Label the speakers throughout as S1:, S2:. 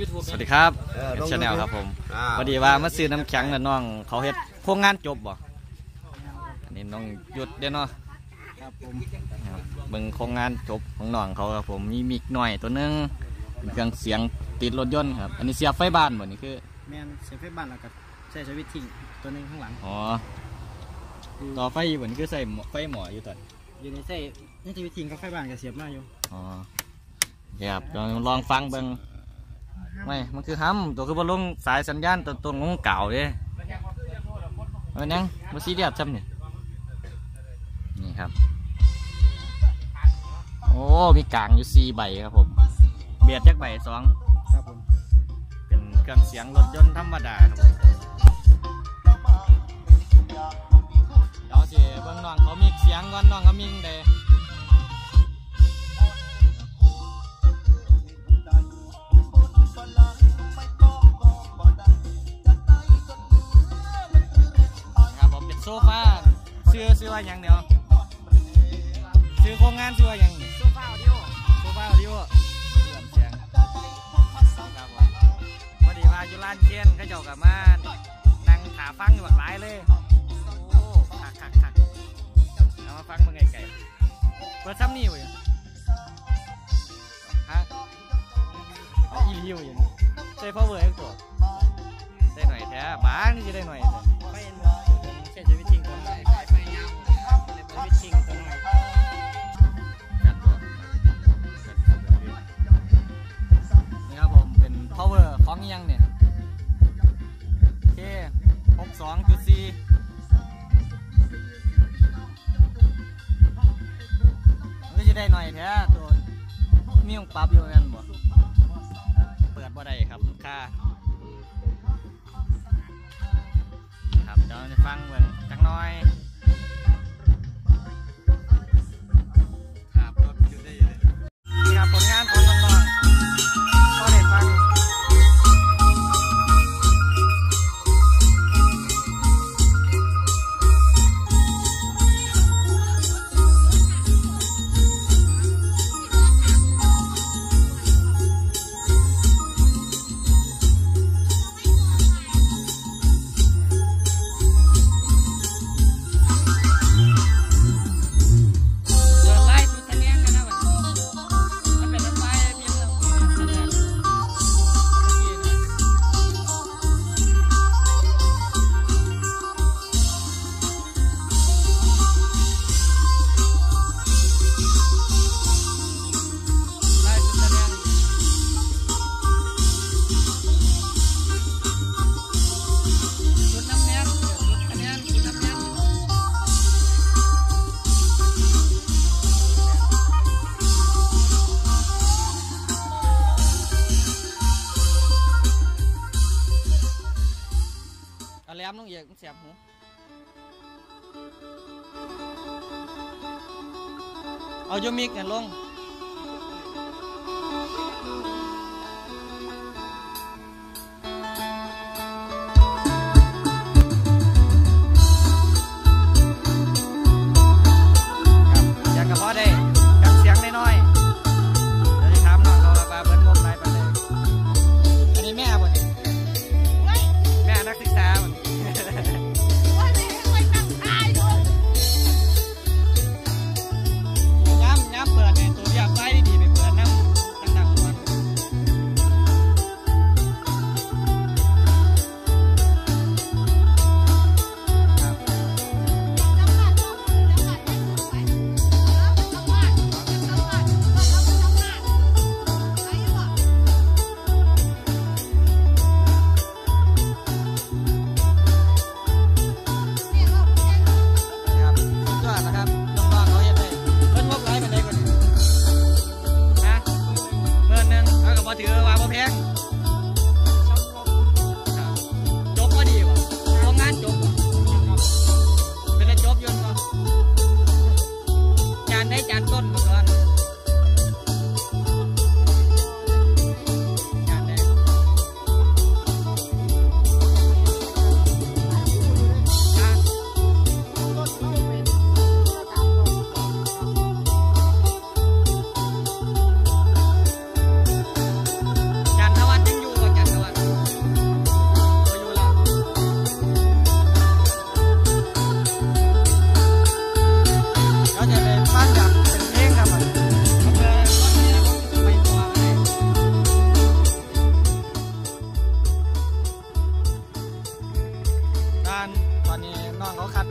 S1: YouTube
S2: สวัสดีครับ
S3: เออลง
S2: ชาแนล
S3: YouTube
S2: ครับผม
S3: อ่า
S2: พอดีว่ามาซื้อน้ำแข็งแล้วน้อง เขาเฮ็ดโครงงานจบบ่อันนี้น้องหยุดเด้อเนาะ
S1: ครับผม
S2: ครับเบิ่งโครงงานจบของน้องเขาครับผมมีมิกหน่อยตัวหนึงเป็นเครื่องเสียงติดรถยนต์ครับอันนี้เสียบไฟบ้านบ่นี่คือ
S1: แมนเซฟไฟบ้านแล้วก็ใช้สวิตช์ทิ้งตัวหนึงข้างหลัง
S2: อ๋อต่อไฟอยู่บ่นี่คือใส่หม้อไฟหมออยู่ตอน
S1: อยู่ในใส่นี่สวิตช์ทิ้งกับไฟบ้านก็เสียบมาอยู่
S2: อ๋อครับลองลองฟังเบิ่ง ไม่ มันคือห้ำตัวคือบ่ลงสายสัญญาณตัวตัวงงเก่าเด้เอานังบ่ซีเรียสจำนี่นี่ครับ โอ้ มีกลางอยู่สี่ใบครับผม เบียดจักใบสอง
S1: ครับผม
S2: เป็นเครื่องเสียงรถยนต์ธรรมดาครับผมเดี๋ยวสิเบิ่งน้องเขามีเสียงก่อนน้องเขามีจั่งใดค ซื้อซื้อว่าหยังเดี๋ยวซื้อโครงงานซื้อว่าหยังนี่
S1: โซฟาออดิโอ
S2: โซฟาออดิโอเสียงเสียงครับผมพอดีว่าอยู่ร้านเชียนเขาเจ้ากับมานั่งขาฟังอยู่แบบหลายเลยโอ้คักคักคักเอามาฟังมึงไงไก่เปิดซ้ำนี่อยู่ยังฮะเอาอีลิวอยู่นี่ใส่พาวเวอร์อีกตัวได้หน่อยแท้บ้างนี่จะได้หน่อยแท้
S1: ไฟผมใเลยสวิตช์ทิ้งตัวหนึง
S2: จัดตัวนี่ครับผมเป็น power ของอิหยังเนี่ยเคหกสองจุดสี่มันก็จะได้หน่อยแท้ตัวมีองปรับอยู่นั่นบ่เปิดบ่ได้ครับค่าครับเดี๋ยวจะฟังเบิ่งจักหน้อย นี่ค แหลมลงเอีกมันเสียบหูเอาโยมิกเนี่ยลง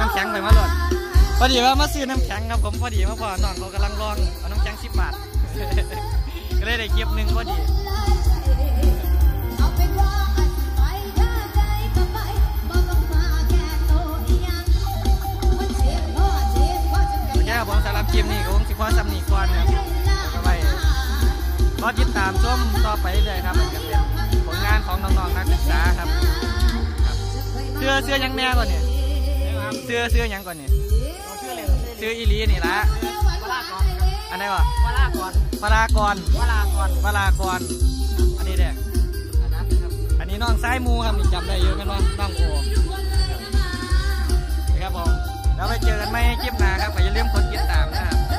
S2: น้ำแข็
S4: งไปมาโหลดพอดีว่ามาซื้อน้ำแข็งครับผมพอดีมาพอน้องเขากำลังลองเอาน้ำแข็งสิบบาท ก็เลยได้
S5: เก็บหนึ่งพอ
S4: ดีแค่ผมสำหรับคลิปนี้ผมสิพอสำนีก่อนครับไปรอติดตามช่วงต่อไปเลยครับ ลงานของน้องๆนักศึกษาครับเสื้อเสื้อยังแน่ก่อนเนี่ยเสื้อเสื้อยังก่อนเนี่ย
S1: เสื้
S4: ออีลีนี่ละอันไหนวะ
S1: วลากร
S4: วลากร
S1: วลากร
S4: วลากรอันนี้เด็ก
S1: อันนี้น้
S4: องซ้ายมูครับจำได้เยอะกันว่าน้องโอครับผมแล้วไปเจอกันไม่คลิปหน้าครับอย่าลืมกดติดตามนะครับ